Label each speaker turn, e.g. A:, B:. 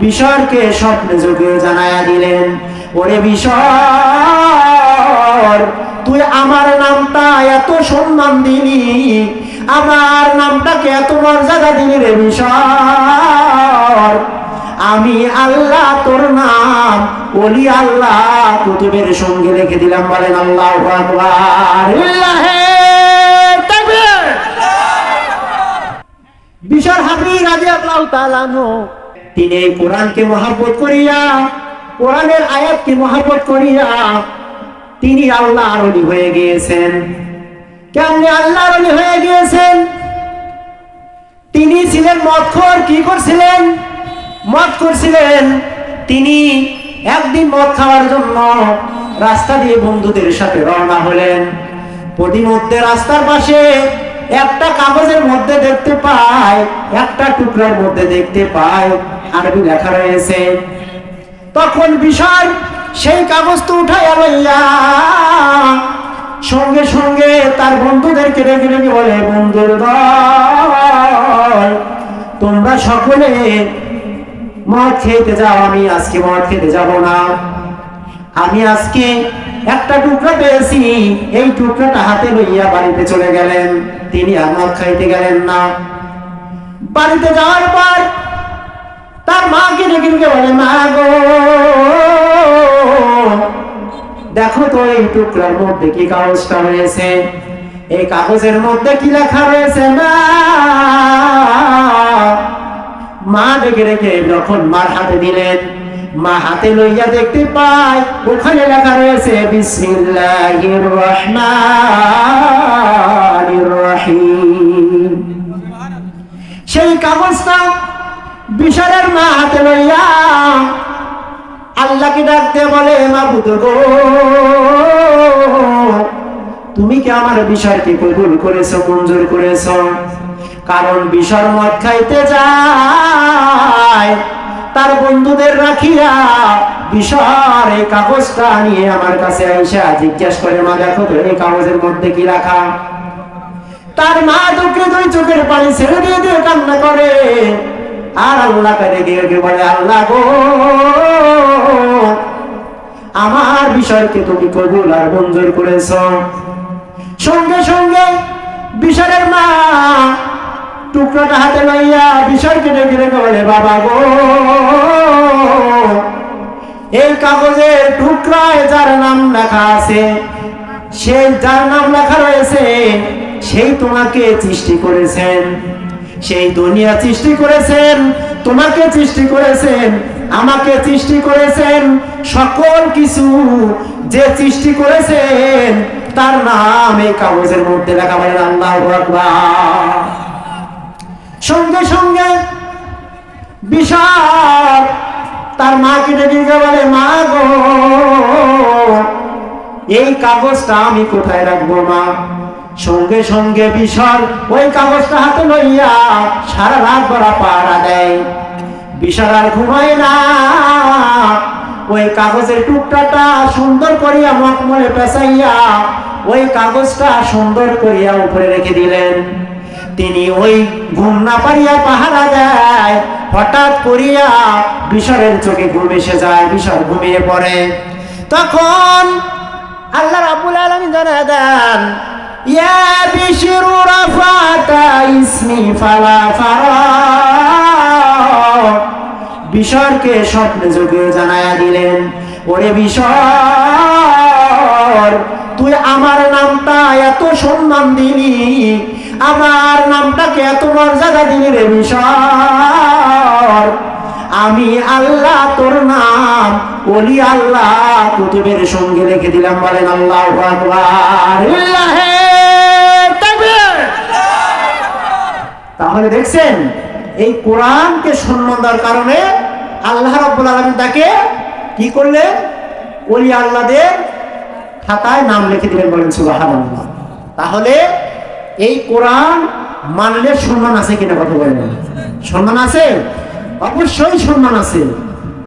A: বিশরকে স্বপ্নে যোগে জানায়া দিলেন ওরে বিশর তুই আমার নামটা এত সম্মান দিলি আমার নামটাকে এত মর্যাদা দিলি রে বিশর আমি আল্লাহ তোর নাম ওলি আল্লাহ কুতুবের সঙ্গে রেখে দিলাম। বলেন আল্লাহ বিশাল হাবিব রাদিয়াল্লাহু তাআলা আনহু তিনি এই কোরআনকে মহাব্বত করিয়া, কোরআনের আয়াতকে মহাব্বত করিয়া তিনি আল্লাহ আরলি হয়ে গিয়েছেন। কেমনি আল্লাহ আরলি হয়ে গিয়েছেন? তিনি ছিলেন মদখোর, কি করছিলেন? মদ করছিলেন। তিনি একদিন মদ খাওয়ার জন্য রাস্তা দিয়ে বন্ধুদের সাথে রওনা হলেন। প্রতিমধ্যে রাস্তার পাশে একটা কাগজের মধ্যে দেখতে পায়, একটা টুকরার মধ্যে দেখতে পায়। আরবি লেখা রয়েছে। তখন বিষয় সেই কাগজটা উঠাইয়া লইয়া সঙ্গে সঙ্গে তার বন্ধুদেরকে রেখে রেখে বলে, বন্ধুর দল, তোমরা সকলে মদ খেতে যাও, আমি আজকে মদ খেতে যাব না। আমি আজকে একটা টুকরা পেয়েছি, এই টুকরাটা হাতে লইয়া বাড়িতে চলে গেলেন। তিনি আর মদ খাইতে গেলেন না। বাড়িতে যাওয়ার পর ডেকে ডেকে মা দেখো তো এই টুকরার মধ্যে কি কাগজটা রয়েছে? এই কাগজের মধ্যে কি লেখা রয়েছে, মা? মা রেখে যখন মার হাতে দিলেন, মা হাতে লইয়া দেখতে পাই ওখানে লেখা রয়েছে, বিসমিল্লাহির রহমানির রহিম। সেই কাগজটা বিশালের মা হাতে লইয়া আল্লাহকে ডাকতে বলে মা বুধ গো, তুমি কি আমার বিষয়কে কবুল করেছ, মঞ্জুর করেছ? কারণ বিষর মদ খাইতে যায়, তার বন্ধুদের রাখিয়া বিষর এই কাগজটা নিয়ে আমার কাছে আইসা জিজ্ঞাসা করে, মা, দেখো তো, এই কাগজের মধ্যে কি রাখা? তার মা দুঃখে দুই চোখের পানি ছেড়ে দিয়ে দিয়ে কান্না করে। আর আল্লাহ করে গিয়ে বলে, আল্লাহ গো, আমার বিষয়কে তুমি কবুল আর মঞ্জুর করেছ। সঙ্গে সঙ্গে বিশালের মা টুকরাটা হাতে লইয়া বিষয়কে ডেকে ডেকে বলে, বাবা গো, এই কাগজের টুকরায় যার নাম লেখা আছে, সেই যার নাম লেখা রয়েছে, সেই তোমাকে সৃষ্টি করেছেন। সেই দুনিয়া সৃষ্টি করেছেন, তোমাকে সৃষ্টি করেছেন, আমাকে সৃষ্টি করেছেন, সকল কিছু যে সৃষ্টি করেছেন, তার নাম এই কাগজের মধ্যে লেখা বলেন আল্লাহ সঙ্গে সঙ্গে বিশাল তার মাকে ডেকে বলে, মা গো, এই কাগজটা আমি কোথায় রাখব, মা? সঙ্গে সঙ্গে বিশাল ওই কাগজটা হাতে লইয়া সারা রাত বেড়া পাহারা দেয়। বিশাল আর ঘুমায় না। ওই কাগজের টুকটাটা সুন্দর করিয়া মকমলে পেঁচাইয়া ওই কাগজটা সুন্দর করিয়া উপরে রেখে দিলেন। তিনি ওই ঘুম না পারিয়া পাহারা দেয়। হঠাৎ করিয়া বিশরের চোখে ঘুম এসে যায় বিশর ঘুমিয়ে পড়ে। তখন আল্লাহ রাব্বুল আলামিন জানা দেন ইয়া বিশরু রাফাতা ইসমি ফালা ফারা। বিশরকে স্বপ্নে যোগে জানায়া দিলেন, ওরে বিশর, তুই আমার নামটা এত সম্মান দিলি, আমার নামটাকে এত মর্যাদা দিলি রে বিশর। আমি আল্লাহ তোর নাম, ওলি আল্লাহ কুতুবের সঙ্গে রেখে দিলাম বলেন আল্লাহ আকবার। তাহলে দেখছেন, এই কোরআনকে সম্মান দেওয়ার কারণে আল্লাহ রব্বুল আলামিন তাকে কি করলেন? ওলি আল্লাহদের খাতায় নাম লিখে দিলেন, বলেন সুবাহ তাহলে এই কোরআন মানলে সম্মান আছে কিনা কথা বলেন। সম্মান আছে? অবশ্যই সম্মান আছে।